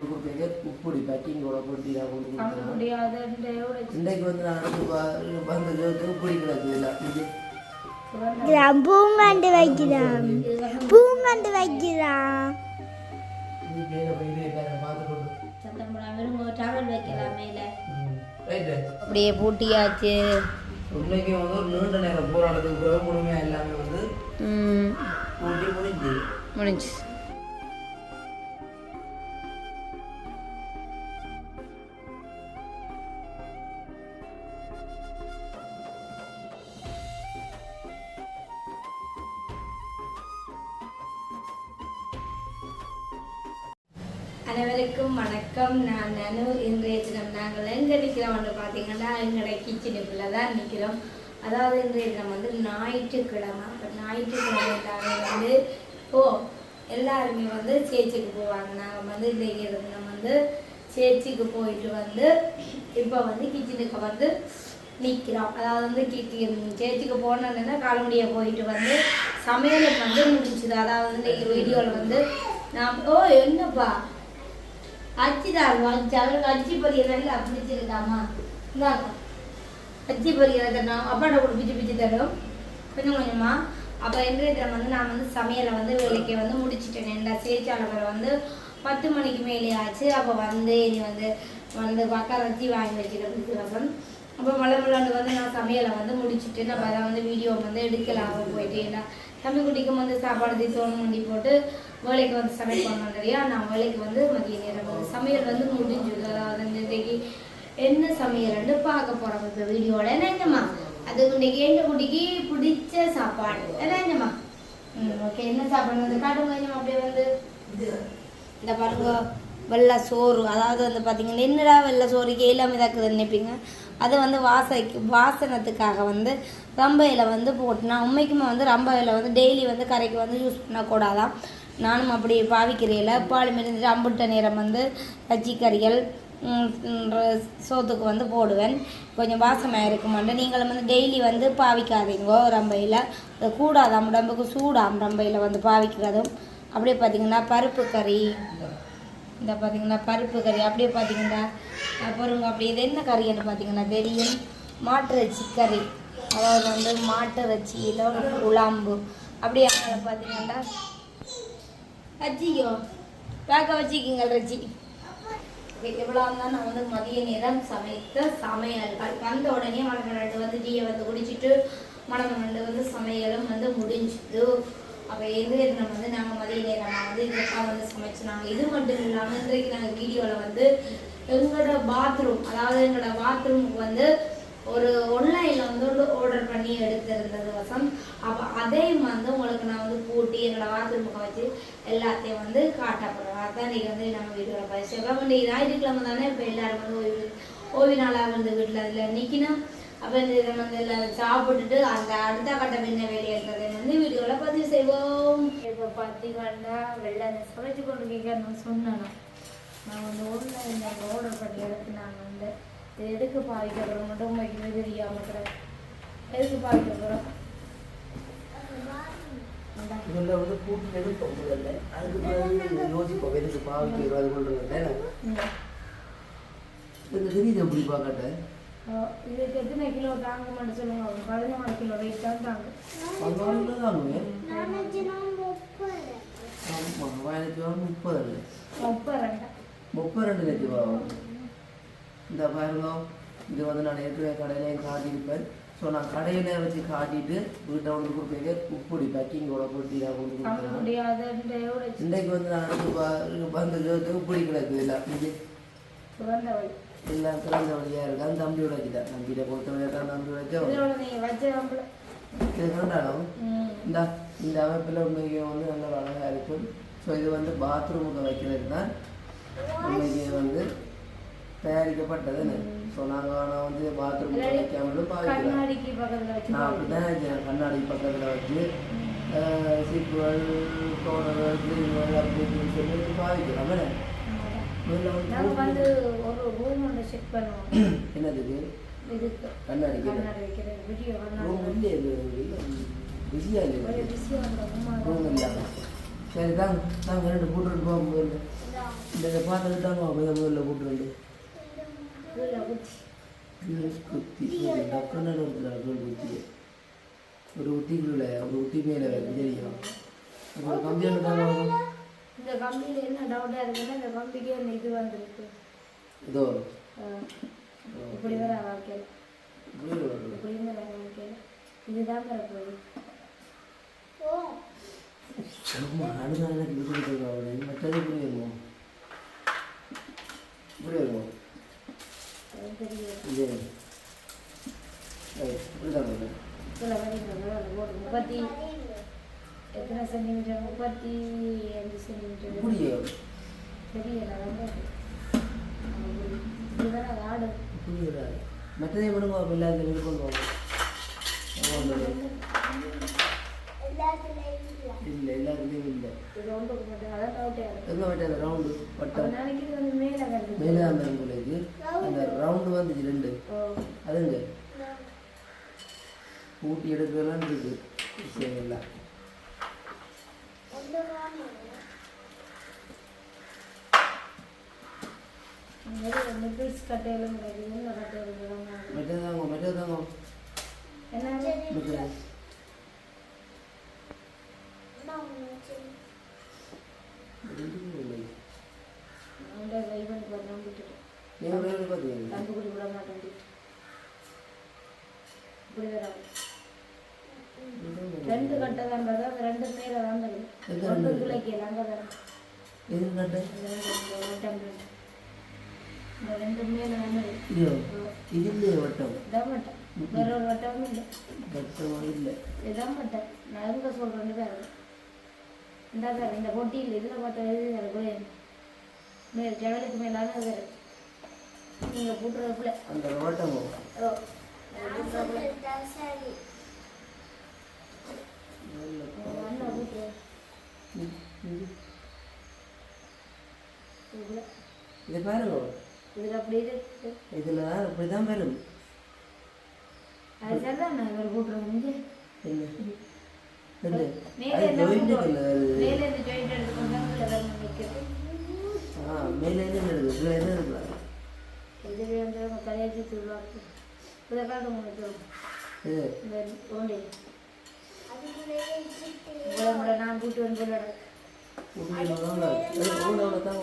உப்புடி பேக்கிங்கோட போட்டி நான் கொண்டு கொடுத்தேன் இன்றைக்கு வந்து நான் வந்து உப்புடி இது. வைக்கிறான் பூங்கண்டு வைக்கிறான். பூங்கண்டு வைக்கிறான். அப்படியே பூட்டியாச்சு. இன்னைக்கு வந்து ஒரு நீண்ட நேரம் போராட்டத்துக்கு பிறகு முழுமையாக எல்லாமே வந்து முடிஞ்சு அனைவருக்கும் வணக்கம். நான் நனு இன்றைய தினம் நாங்கள் எங்கே நிற்கிறோம்னு பார்த்தீங்கன்னா எங்களோட கிச்சனுக்குள்ளே தான் நிற்கிறோம் அதாவது இன்றைய தினம் வந்து ஞாயிற்றுக்கிழமை. அப்போ ஞாயிற்றுக்கிழமை வந்து ஓ எல்லாருமே வந்து சேர்ச்சுக்கு போவாங்க. நாங்கள் வந்து இன்றைய தினம் வந்து சேச்சுக்கு போயிட்டு வந்து இப்போ வந்து கிச்சனுக்கு வந்து நிற்கிறோம் அதாவது வந்து கிட்டி சேர்ச்சுக்கு போனோன்னா காலமுடிய போயிட்டு வந்து சமையலுக்கு வந்து முடிஞ்சுது. அதாவது வந்து வீடியோவில் வந்து நான் ஓ என்னப்பா? அச்சுதான் அச்சு அவருக்கு அச்சு பொரியல் பிடிச்சிருக்காமா இந்தாங்க அச்சு பொரியல் தரணும் அப்பாட்ட கூட பிச்சு பிச்சு தரும் கொஞ்சம் கொஞ்சமா. அப்போ இன்றைய தினம் வந்து நான் வந்து சமையலை வந்து வேலைக்கு வந்து முடிச்சிட்டேன். இந்த சேச்சாளர் வந்து பத்து மணிக்கு மேலே ஆச்சு. அப்போ வந்து இனி வந்து வந்து பக்கம் வச்சு வாங்கி வச்சுக்கிறது வசம் அப்போ மலமலாண்டு வந்து நான் சமையலை வந்து முடிச்சுட்டு நம்ம அதை வந்து வீடியோ வந்து எடுக்கலாம். போயிட்டு ஏன்னா தம்பி குட்டிக்கும் வந்து சாப்பாடு தீசோன்னு வண்டி போட்டு வேலைக்கு வந்து சமையல் பண்ணோம் இல்லையா நான் வேலைக்கு வந்து மதிய நேரம் வந்து சமையல் வந்து முடிஞ்சது அதாவது இன்றைக்கு என்ன சமையல்னு பார்க்க போகிறோம் இப்போ வீடியோவில் என்னங்கம்மா அது இன்னைக்கு எங்கள் குட்டிக்கு பிடிச்ச சாப்பாடு. என்னங்கம்மா ம் ஓகே என்ன சாப்பாடு வந்து காட்டுங்க. அப்படியே வந்து இந்த பாருங்க. வெள்ளை சோறு. அதாவது வந்து பார்த்தீங்கன்னா என்னடா வெள்ளை சோறுக்கு எல்லாமே தாக்குதுன்னு நினைப்பீங்க. அது வந்து வாசைக்கு வாசனத்துக்காக வந்து ரம்ப இலை வந்து போட்டுனா உண்மைக்குமே வந்து ரம்ப இலை வந்து டெய்லி வந்து கரைக்கு வந்து யூஸ் பண்ணக்கூடாதான் நானும் அப்படி பாவிக்கிறையில் பால் இருந்துட்டு அம்புட்ட நேரம் வந்து கச்சிக்கறிகள் சோத்துக்கு வந்து போடுவேன். கொஞ்சம் வாசமாக இருக்குமாண்டு நீங்களும் வந்து டெய்லி வந்து பாவிக்காதீங்கோ ரம்பையில். அது கூடாதாம் உடம்புக்கு சூடாம் ரம்பையில் வந்து பாவிக்கிறதும். அப்படியே பார்த்தீங்கன்னா பருப்பு கறி. இந்த பார்த்தீங்கன்னா பருப்பு கறி அப்படியே பார்த்தீங்கன்னா அப்புறம் அப்படி இது என்ன கறின்னு பார்த்தீங்கன்னா தெரியும் மாட்டிறைச்சி கறி. அதாவது வந்து மாட்டு இறைச்சியில் ஒரு குழம்பு. அப்படியே அதனால் பார்த்தீங்கன்னா அச்சியோ பேக்க வச்சிக்கிங்க இறைச்சி. எவ்வளோ தான் நான் வந்து மதிய நேரம் சமைத்த சமையல்கள். வந்த உடனே மணமண்டு வந்து டீயை வந்து குடிச்சிட்டு மணமண்டு வந்து சமையலும் வந்து முடிஞ்சுது. அப்போ எந்த நம்ம வந்து நாங்கள் மதிய நேரம் வந்து இதுக்காக வந்து சமைச்சு நாங்கள் இது மட்டும் இல்லாமல் இன்றைக்கு நாங்கள் வீடியோவில் வந்து எங்களோட பாத்ரூம் அதாவது எங்களோட பாத்ரூமுக்கு வந்து ஒரு ஒன்லைனில் வந்து ஆர்டர் பண்ணி எடுத்திருந்தது வசம் அப்போ அதையும் வந்து உங்களுக்கு நான் வந்து பூட்டி எங்களோட பாத்ரூமுக்கு வச்சு எல்லாத்தையும் வந்து காட்டப்படுறோம் அதான் இன்றைக்கி வந்து நம்ம வீடியோவில் பதிச்சிருக்கோம் இன்னைக்கு ஞாயிற்றுக்கிழமை தானே இப்போ எல்லோரும் வந்து ஓய்வு ஓய்வு நாளாக வந்து வீட்டில் அதில் நிற்கணும் அப்போ இந்த வந்து எல்லாரும் சாப்பிட்டுட்டு அந்த அடுத்த கட்டம் என்ன வேலை இருக்கிறதை வந்து வீடியோவில் பதிவு செய்வோம். இப்போ பார்த்தீங்கன்னா வெள்ளை சமைச்சு கொண்டு கேட்க நான் சொன்னேன். நான் வந்து ஆன்லைனில் ஆர்டர் பண்ணி எடுத்து நான் வந்து இது எதுக்கு போகிறோம் மட்டும் உங்களுக்கு தெரியாமல் கூட எதுக்கு பாவிக்க போகிறோம் இதில் வந்து கூட்டி எடுப்போம் முதல்ல அதுக்கு பிறகு யோசிப்போம் எதுக்கு பாவிக்கு அது கொண்டு இந்த தெரியுது எப்படி பார்க்கட்ட இதுக்கு எத்தனை கிலோ தாங்க மாட்டேன் சொல்லுங்க. ஒரு பதினாறு கிலோ வெயிட் தான் தாங்க பதினாலு தானுங்க ஆமாம் பதினஞ்சு ரூபா முப்பது முப்பது ரெண்டா முப்பது ரெண்டு லட்சம் ரூபா இந்த பாருங்க இது வந்து நான் ஏற்கனவே கடையிலையும் காட்டியிருப்பேன். ஸோ நான் கடையில் வச்சு காட்டிட்டு வீட்டை வந்து உப்புடி பேக்கிங்கோட கொண்டு இன்றைக்கு நான் உப்புடி இல்லை எல்லாம் திறந்த வழியாக இருக்கான் தம்பி உடைக்கிட்டேன் தம்பியிட்ட கொடுத்த வழியாக தான் தம்பி உடைச்சோம் இதோட நீங்கள் வச்ச நம்மள இது கண்டாலும் ம். இந்த இந்த அமைப்பில் உண்மைக்கு வந்து நல்ல அழகாக இருக்கும். ஸோ இது வந்து பாத்ரூமுக்கு வைக்கிறது தான் உண்மைக்கு வந்து தயாரிக்கப்பட்டது. ஸோ நாங்கள் ஆனால் வந்து பாத்ரூமுக்கு வைக்காமலும் வச்சு நான் அப்படி தான் கண்ணாடி பக்கத்தில் வச்சு சிப்புகள் டோனர்கள் கிளீன்கள் அப்படி இப்படின்னு சொல்லி பாவிக்கிறோம் முதல்ல நாங்கள் வந்து வந்து ஒரு ரூம் ஒன்று செக் பண்ணுவோம். என்னதுக்கு இதுக்கு கண்ணாடிக்கு கண்ணாடி வைக்கிறது வீடியோ ரூம் கண்ணாடி இது இல்லை. பிஸியாக ஒரு இல்லை விஷயம் அந்த ரூம் உமா இல்லாம சரி தாங்க தாங்க ரெண்டு போட்டு போக முதல்ல. இந்த பார்த்துக்கிட்டாங்க முதல்ல முதல்ல போட்டுருந்து கீழே குத்தி. டக்குன்னு ஒரு உத்திக்குள்ள ஒரு உத்தி மேலே தெரியும். அப்புறம் கம்பி எடுத்தாங்க இந்த கம்பியில் என்ன டவுட்டாக இருக்குன்னா இந்த கம்பிக்கே அந்த இது வந்திருக்கு இதோ. இப்படி வர வாழ்க்கையில் இப்படி வர வாழ்க்கையில் இதுதான் வர போகுது. சும்மா இது மற்றது இப்படி வருவோம் இப்படி வருவோம் இது. முப்பத்தி எத்தனை சென்டிமீட்டர்? முப்பத்தி அஞ்சு சென்டிமீட்டர். இப்படியே தெரியல இதுதான் ஆடு. வராது மற்றதே எல்லாத்தையும் பண்ணுவாங்க இல்லை எல்லாத்துலேயும் இல்லை. ரவுண்டு வட்டம். வந்து மேலே அந்த உங்களுக்கு அந்த ரவுண்டு வந்துச்சு ரெண்டு. அதுங்க ஊட்டி எடுக்கிறதெல்லாம் இருக்கு. விஷயம் எல்லாம் நிப்பிள்ஸ் கட்டையிலும் கிடைக்குது கட்டையிலும் கிடையாது. மற்றது தாங்க மற்றது தாங்க என்ன விட மாட்டேன் இப்படி வராது ரெண்டு கட்டை தான் ரெண்டு மேலே தான் எது ஒன்று? கிளைக்கு அங்கே வரும் எது கட்ட? இந்த ரெண்டு வட்டம் மேலே தான் இல்லையோ இது இல்லையே வட்டம்? இதான் வட்டம். வேற ஒரு வட்டமும் இல்லை. வட்டம் இல்லை. இதான் வட்டம். நான் எங்கே சொல்கிறேன்னு பாருங்க இந்த பாரு இந்த பொட்டியில் இதில் பார்த்தா எழுதி எனக்கு மேல் ஜெவலுக்கு மேலான வேறு. நீங்கள் போட்டுறதுக்குள்ள அந்த வட்டமோ ஓ போட்டுறதுக்குள்ள அண்ணா போட்டு இதுல இது பாருங்க. இதில் அப்படி இருக்கு இதில் தான் இப்படி தான் வரும்? அது? சரிதான் நான் காட்டு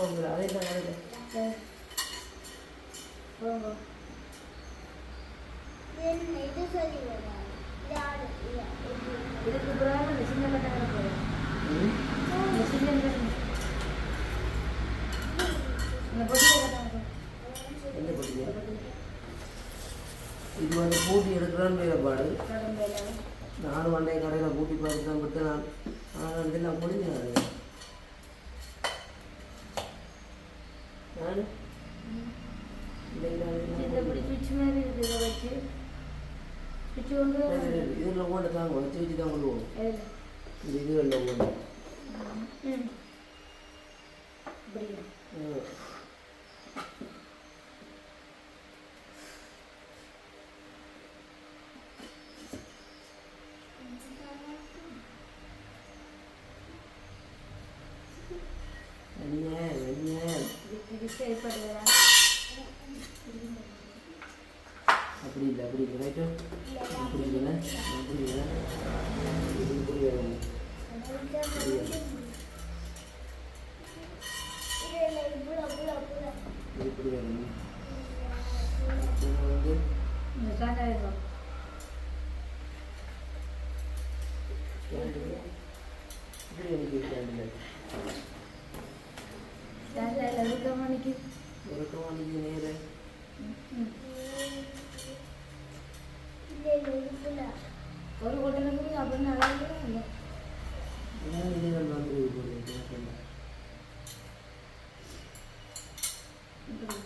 வந்து அதே தான் அதே போங்க இதுக்கு பிறகு இந்த சின்ன கட்டை போயிடும் சின்ன இந்த பொட்டியை கட்டாங்க எந்த இது வந்து பூட்டி எடுக்கிறான்னு வேலைப்பாடு நானும் அன்றைய கடையில் பூட்டி பார்த்து தான் விட்டு நான் ஆனால் இதெல்லாம் முடிஞ்சாது. நான் இந்த இப்படி சுவிட்ச் மாதிரி இருக்குது இதை வச்சு சுவிட்ச் கொண்டு இதில் போட்டு தாங்க வச்சு வச்சு தான் கொள்வோம் எதில் இது இதுகளில் போட்டு ம் இப்படி வெண்ணெய் வெண்ணெய் இதுக்கு சரிப்படுறதா அப்படி இல்லை அப்படி இல்லை ரைட்டு அப்படி இல்லை அப்படி இல்லை இது இப்படி வேணும் இப்படி வேணும். இது இப்படி வேணும் இது வந்து இந்த காண்டா இருக்கும் கேண்டில் இப்படி எனக்கு கேண்டில் காண்டாயில் இருக்க மணிக்கு ஒரு கவானிக்கு நேர ஒரு கொட்டனுக்கு அப்படின்னு நல்லா இல்லை என்ன இதுகள் வந்து போகுது இப்படி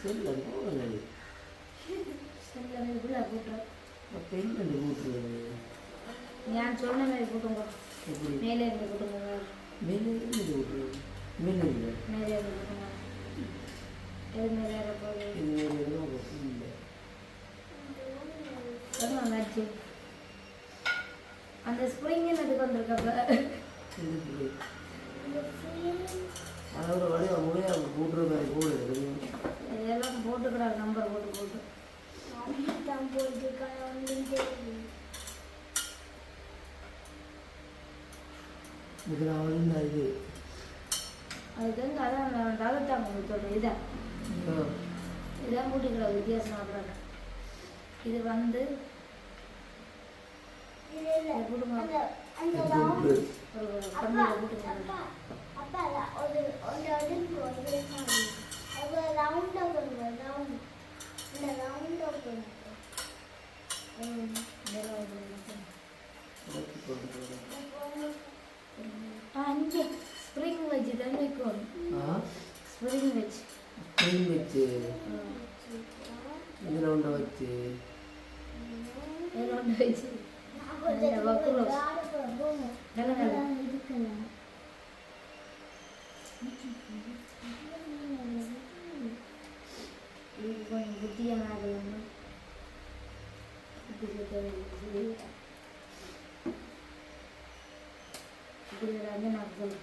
செல்ல போகலை செல்ல இதுக்குள்ள போட்டுரும் அப்போ என்ன கூட்டுறது நான் சொன்ன மாதிரி போட்டுங்க எப்படி மேலே இருந்து போட்டுங்க மேலே இருந்து கூட்டுறது மேலே இல்லை மேலே இருந்து போட்டுங்க எது மேலே போகுது இது மேலே இருந்து இல்லை வந்தாச்சு அந்த ஸ்ப்ரிங் என்னதுக்கு வந்திருக்கப்ப இது ஒரு வழி அவங்களே அவங்க போட்டுக்கிறாங்க நம்பர் போட்டு போட்டு. இதில் அவரு இந்த இது அதுக்கு வந்து அதான் உங்களுக்கு சொல்கிறேன் இதான் போட்டுக்கிற வித்தியாசம் இது வந்து இதை போட்டுங்க இது கூட்டு. ஒரு ஒரு கம்பியில் போட்டுக்கோங்க ம், இதெல்லாம் இது பண்ணுங்க. உடைச்சு போட்டு போடுறேன். ஆ இங்கே ஸ்ப்ரிங் வச்சு தான் வைக்கணும் ஆ ஸ்ப்ரிங் வச்சு ஸ்ப்ரிங் வச்சு ம். இதில் ஒன்றை வச்சு இதில் ஒன்று வச்சு நல்ல வக்குரோஸ் நல்ல நல்ல இது கொஞ்சம் புத்தியான ஆகலாம் புத்தி சொல்ல இப்படி வந்து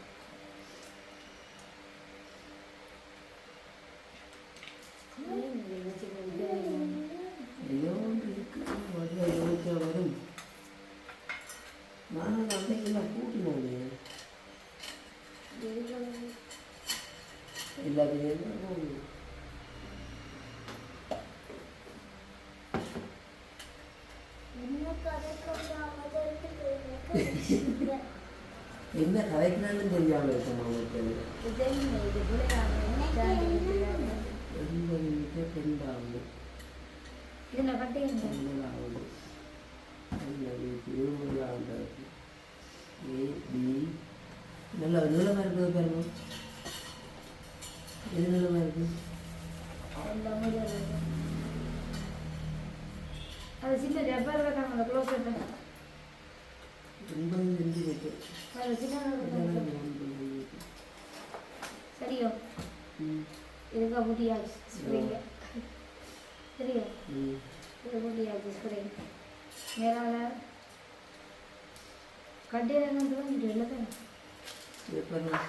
நான் சொல்லுவேன் ஏதோ ஒன்று இருக்கு வழியாக யோசிச்சா வரும் நான் அன்னைக்கு நான் கூட்டினேன் எல்லாத்தையும் போகுது என்ன கதைக்கிறான்னு தெரியாமல் இருக்கும் அவங்களுக்கு எண்பது மீட்டர் பெண்டாகுது இதில் கட்டிங்க ஆகுது இருபது ஆண்டாச்சு ஏ பி. நல்ல நீளமாக இருக்குது பாருங்க. எது நீளமாக இருக்குது அது சின்ன வைக்காங்க க்ளோஸ் பண்ண. சரியோ? இதுக்கு முடியாது ஸ்ப்ரிங்க சரியோ? இது முடியாது ஸ்ப்ரிங் மேலால கட்டியில் என்ன வந்துட்டு எழுதுங்க இது பாருங்க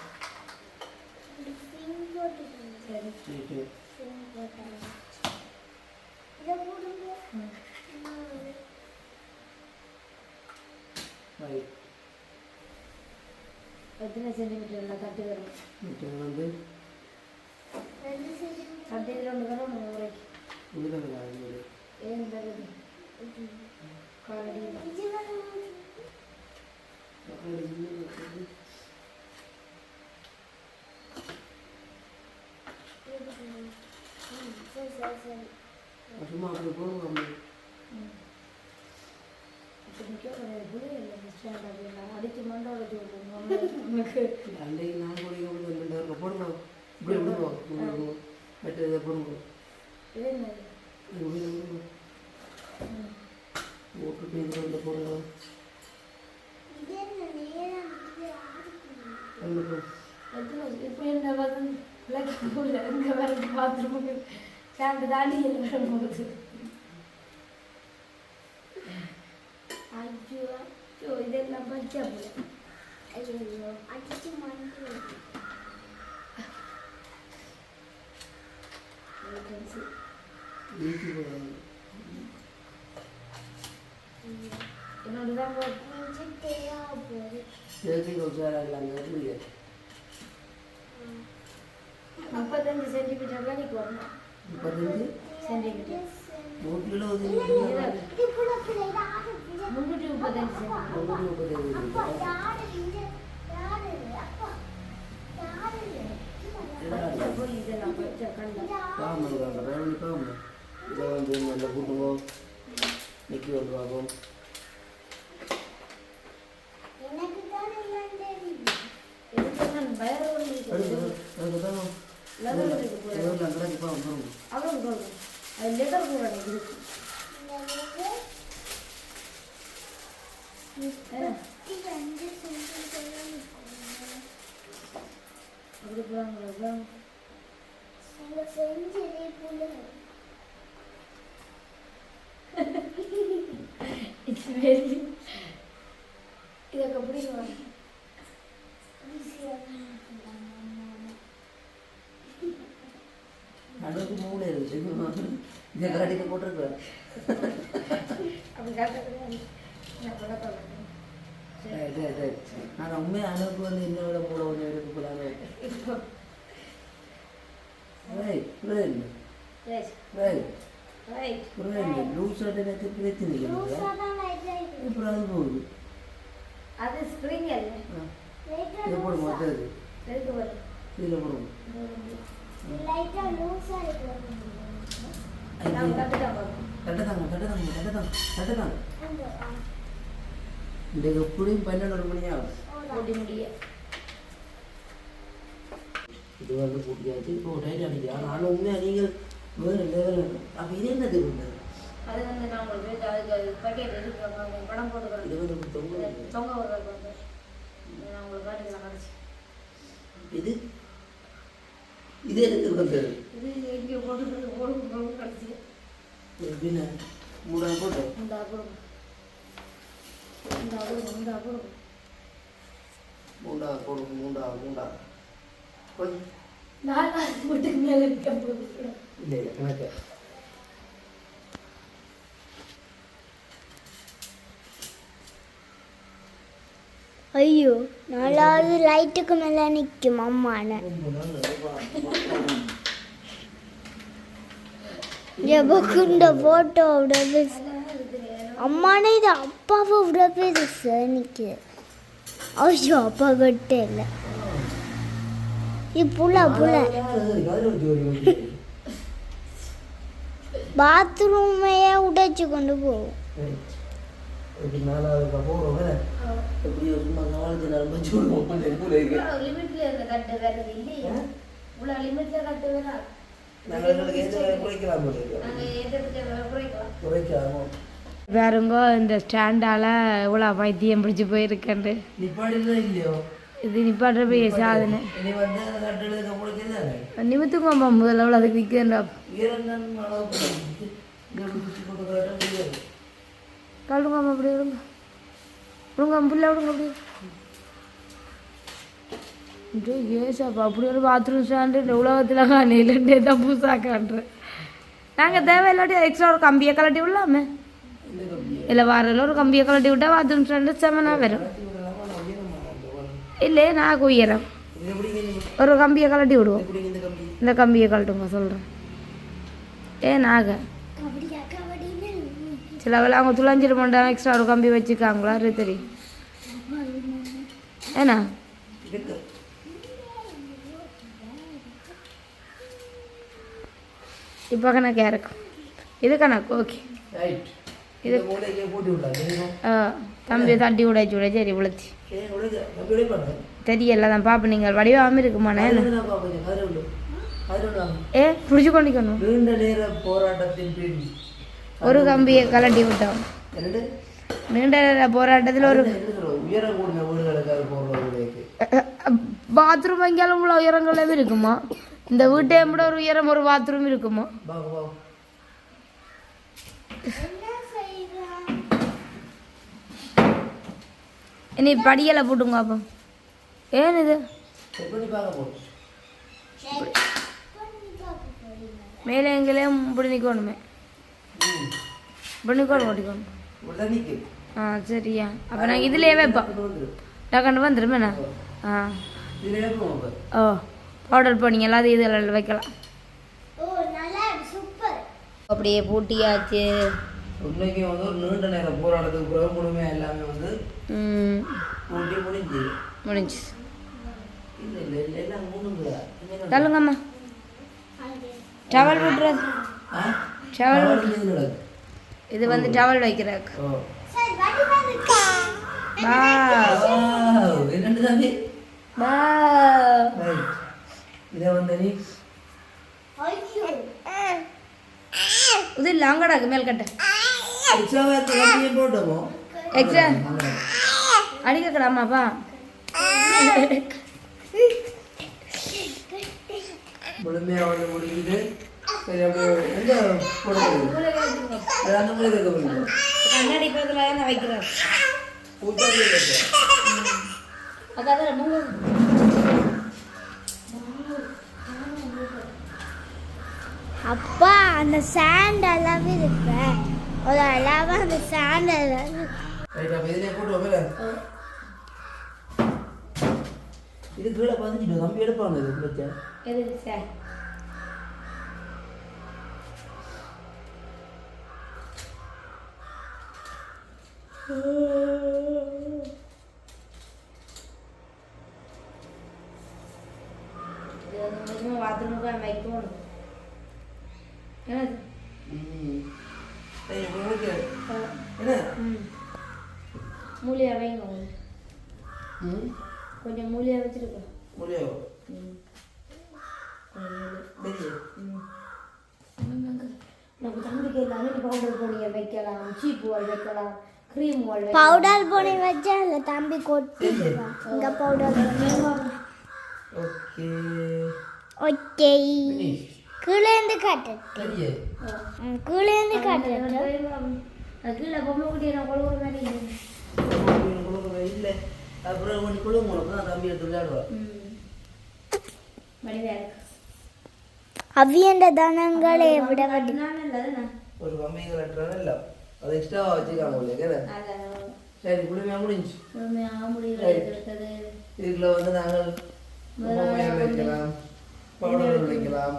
சரி. நீட்டு ம். ரைட் எத்தனை சென்டிமீட்டரில் கட்டி வரும் வந்து கட்டி ரெண்டு வரும் ஏன் தருது காலடியில் சும்மா அப்படி போடுவோம் அடிச்சு மண்டை அடிச்சு விட்டுருங்க அன்றைக்கு நான் கூட இங்கே ரெண்டு பேருக்கு போடுங்க இப்படி விடுவோம் விடுவோம் மற்ற இதை? போடுங்க இது என்னது இப்படி விடுங்க போட்டுட்டு இதில் வந்து போடுங்க கண்டிப்பாக எத்தனை இப்போ என்ன வந்து பிள்ளைக்கு எங்கே வரது பாத்ரூமுக்கு சாண்டு தாண்டி வரும்போது ஐயோ ஐயோ இதெல்லாம் பச்சை போல ஐயோ அடிச்சு மணிக்கு வீட்டுக்கு போகிறாங்க என்னோட தான் போ தேவையா போகுது சேர்க்கை உஷாராக இல்லாங்க புரிய முப்பத்தஞ்சு சென்டிமீட்டர்லாம் நீ வரணும் முப்பத்தஞ்சு சென்டிமீட்டர் நூற்றில் ஒரு முந்நூற்றி முப்பத்தஞ்சு. முந்நூற்றி முப்பத்தஞ்சு நிற்கி வந்து பார்ப்போம் எனக்கு தான் எல்லாம் தெரியும் எதுக்கு நான் பயர அடுத்து அதுக்கு தான் லெதர் இருக்கு போல எவ்வளோ கடைக்கு பாவம் பாருங்க அவ்வளோ போதும் அது லெதர் கூட இருக்கு எனக்கு ஏன்னா, முப்பத்தி அஞ்சு சென்டிமீட்டர் அப்படி போகிறாங்களா அதான் நீங்க செஞ்சதே போல ஸ்மெல் இதற்கு பிடிக்கும் நடுவுக்கு மூளை இருக்கு அப்படி காட்டக்கூடாது நான் கூட சரி சரி சரி நான் உண்மையாக அனுப்பு வந்து என்னோட மூளை ஒன்று எடுக்கக்கூடாது. இப்போ. ரைட் ரைட் ரைட் ரைட் புரியல லூஸ் எனக்கு பிரச்சனை இல்லை அப்புறம் அது போகுது. அது ஸ்ப்ரிங் லைட்டா இதை எதுக்கு வரும் இதில் போடுங்க லைட்டா லூசா இருக்கு நான் இன்றைக்கு எப்படியும் பன்னெண்டு மணி ஆகும் ஓடா. முடிய இது வந்து கூட்டியாச்சு இப்போ டைட் அடிக்கிறா நானும் உண்மையாக நீங்கள் வேறு லெவல் அப்போ இது என்னது இருந்தது அது வந்து நான் உங்களுக்கு அதுக்கு பக்கெட் இருக்கு படம் போட்டுக்கிறேன் இது வந்து தொங்க தொங்க விடுறது வந்து நான் உங்களுக்கு காட்டுக்கிறேன் கடைசி இது இது எனக்கு வந்தது இது எங்கே போட்டுக்கிறது போடுங்க போடுங்க கடைசி பின்ன மூணு போட்டு இந்த கொடுங்க இந்த கொடுங்க இந்த கொடுங்க மூண்டா போடு மூண்டா மூண்டா கொஞ்சம் நான் வீட்டுக்கு மேலே இருக்க போகுது இல்லை இல்லை கணக்கு ஐயோ நாலாவது லைட்டுக்கு மேல நிற்கும் அம்மான ரொம்ப நல்லது இந்த போட்டோவோட அம்மானே இது அப்பாவை விட பெருசு நிற்குது ஐயோ அப்பா கிட்ட இல்லை. இது புள்ள புள்ள. பாத்ரூமையே உடைச்சு கொண்டு போகும் எப்படியோ சும்மா கவனிச்சு நான் வச்சு விடுவோம் லிமிட்ல இருந்த கட்டு வருது இல்லையா இவ்வளோ லிமிட்ல கட்டு வரா நாங்கள் எங்களுக்கு எந்த வேலை குறைக்கலாம் போல இருக்கு. நாங்கள் ஏற்றத்துக்கு குறைக்கலாம் குறைக்கலாம். பாருங்க இந்த ஸ்டாண்டால் இவ்வளோ பைத்தியம் பிடிச்சி இல்லையோ? இது நிப்பாட்டுற பெரிய சாதனை. நிமித்துக்கோம்பா முதல்ல எவ்வளோ அதுக்கு முடியாது. கழுடுங்கம்மா அப்படி விடுங்க விடுங்க புள்ள விடுங்க அப்படி. ஏசாப்பா அப்படி ஒரு பாத்ரூம் ஸ்டாண்டு இந்த உலகத்தில் காணையிலே தான் புதுசாக காட்டுறேன் நாங்கள் தேவையில்லாட்டி எக்ஸ்ட்ரா ஒரு கம்பியை கலட்டி விடலாமே? இல்லை வாரில் ஒரு கம்பியை கலட்டி விட்டால் பாத்ரூம் ஸ்டாண்டு செமனாக வரும் இல்லையே நான் உயரம் ஒரு கம்பியை கலட்டி விடுவோம் இந்த கம்பி இந்த கம்பியை கழட்டுங்க சொல்கிறேன் ஏ நாக சில வேலை அவங்க துளைஞ்சிட்டு மாட்டாங்க எக்ஸ்ட்ரா ஒரு கம்பி வச்சுருக்காங்களா அது தெரியும் ஏண்ணா இப்போ கணக்கு இருக்கும் இது கணக்கு ஓகே ரைட் இது தம்பி தட்டி உடைச்சு உடை சரி உழைச்சி தெரியல தான் பாப்பா நீங்கள் வடிவாமல் இருக்குமாண்ணே? ஏ பிடிச்சி கொண்டிக்கணும். நீண்ட நேர போராட்டத்தின் பின். ஒரு கம்பியை கலட்டி விட்டோம். நீண்ட நேர போராட்டத்தில் ஒரு பாத்ரூம் எங்கேயாலும் உள்ள உயரங்களே இருக்குமா? இந்த வீட்டை விட ஒரு உயரம் ஒரு பாத்ரூம் இருக்குமா பாக்கு பாக்கு என்ன செய்யலாம் இனி படியலை போட்டுங்க அப்போ. ஏன் இது? மேலே எங்கேயும் இப்படி நிற்கணுமே. இப்படி நிற்கணும் ஓட்டிக்கணும் ஆ சரியா. அப்போ நான் இதுலேயே வைப்பேன். டக்குன்னு வந்துடுமே நான். ஆ. ஓ பவுடர் போனீங்களா அது இதில் வைக்கலாம். அப்படியே பூட்டியாச்சு. இன்னைக்கு வந்து ஒரு நீண்ட நேர போராட்டத்துக்கு பிறகு முழுமையாக எல்லாமே வந்து முடிஞ்சு முடிஞ்சு இல்லை இல்லை இல்லை எல்லாம் மூணுங்களா தள்ளுங்கம்மா. டவல் விட்டுறது ஆ? டவல் இது வந்து டவல் ரைட் இதை வந்து நீ இது இல்லை அங்கடாக்கு மேல் கட்ட. முழுமையாக வந்து முடியுது சரி அப்போ அந்த மாதிரி இருக்க முடியும் கண்ணாடி பக்கத்துல தான் நான் வைக்கிறேன் பூச்சாடி இல்லை அதான் மூணு அப்பா அந்த சாண்ட் அளவு இருப்ப ஒரு அளவு அந்த மேலே இது கீழே பதிஞ்சிட்டு தம்பி எடுப்பாங்க இது குளிச்சா எதுக்கு சார் பாத்ரூமுக்கு வைக்கணும் மூலியா வைங்க ம் கொஞ்சம் மூலியா வச்சிருக்கோம் முடியாது ம் தெரியும் நமக்கு தம்பிக்கு எல்லாமே பவுடர் பொடியை வைக்கலாம் சீப்பு வால் வைக்கலாம் க்ரீம் வால் பவுடர் பொடி வச்சா இல்லை தம்பி கொட்டிடுவா இங்க பவுடர் ஓகே ஓகே ஃபினிஷ் கீழேந்து காட்டு ம், கீழேந்து காட்டு கீழே பொம்மை குட்டியை நான் கொழுவுற மாதிரி இல்லை. அப்புறம் கொஞ்சம் குழுங்க தான் தம்பி எடுத்து விளையாடுவா வடிவா இருக்கு. அவியண்ட தனங்களை விட ஒரு கம்மி கலட்டுறாங்க இல்லை. அது எக்ஸ்ட்ராவாக வச்சுக்காங்க உங்களுக்கு அதான் சரி முடிஞ்சு முழுமையாக இருக்கிறது இதுக்குள்ள வந்து நாங்கள் பொம்மைகள் வைக்கலாம்.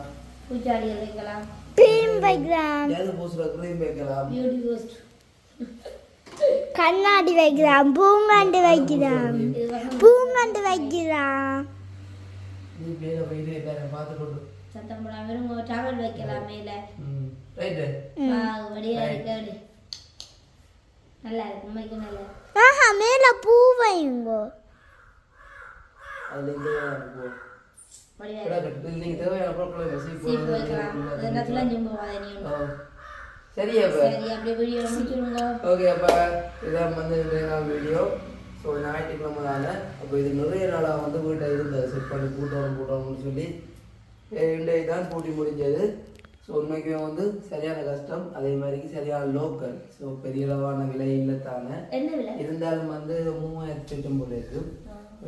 பவுடர்கள் வைக்கலாம் க்ரீம் வைக்கலாம். எது பூசுகிற க்ரீம் வைக்கலாம். பியூட்டி போஸ்ட் கண்ணாடி வைக்கலாம். பூங்காண்டு வைக்கலாம். பூங்காண்டு வைக்கலாம். நீ பேரை போயிட்டு பேரை பார்த்து கொண்டு. சத்தம் போடாம வெறும் டவல் வைக்கலாம் மேல. ம். ரைட்டு. வடியா இருக்கு அப்படி. நல்லா இருக்கு நல்லா இருக்கு ஆஹா மேல பூ வைங்கோ அதில் இந்த போ சரியா ஓகே அப்போ இதான் வந்து இன்றைய நாள் வீடியோ. ஸோ ஞாயிற்றுக்கிழமை தானே அப்போ இது நிறைய நாளாக வந்து வீட்டை இருந்தது. செட் பண்ணி கூட்டணும் கூட்டணும்னு சொல்லி. இன்றைய தான் பூட்டி முடிஞ்சது. ஸோ உண்மைக்குமே வந்து சரியான கஷ்டம். அதே மாதிரி சரியான லோக்கல் ஸோ பெரிய அளவான விலை இல்லை தானே இருந்தாலும் வந்து மூவாயிரத்தி எட்டும் போல இருக்கு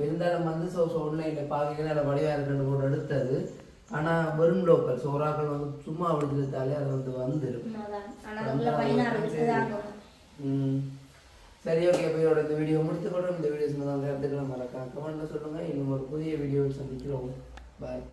இருந்தாலும் வந்து ஸோ ஸோ ஆன்லைனில் பார்க்கணும் அதில் வடிவாக இருக்குன்னு போட்டு எடுத்தது. ஆனால் வெறும் லோக்கல் ஆக்கள் வந்து சும்மா விடுத்துட்டாலே அது வந்து வந்துடும். சரி ஓகே இதோட இந்த வீடியோ முடித்துக்கொள்றோம் இந்த வீடியோ சொன்னதாக கருத்துக்களை மறக்காம கமெண்ட்ல சொல்லுங்கள் இன்னும் ஒரு புதிய வீடியோவில் சந்திக்கிறோம். பாய்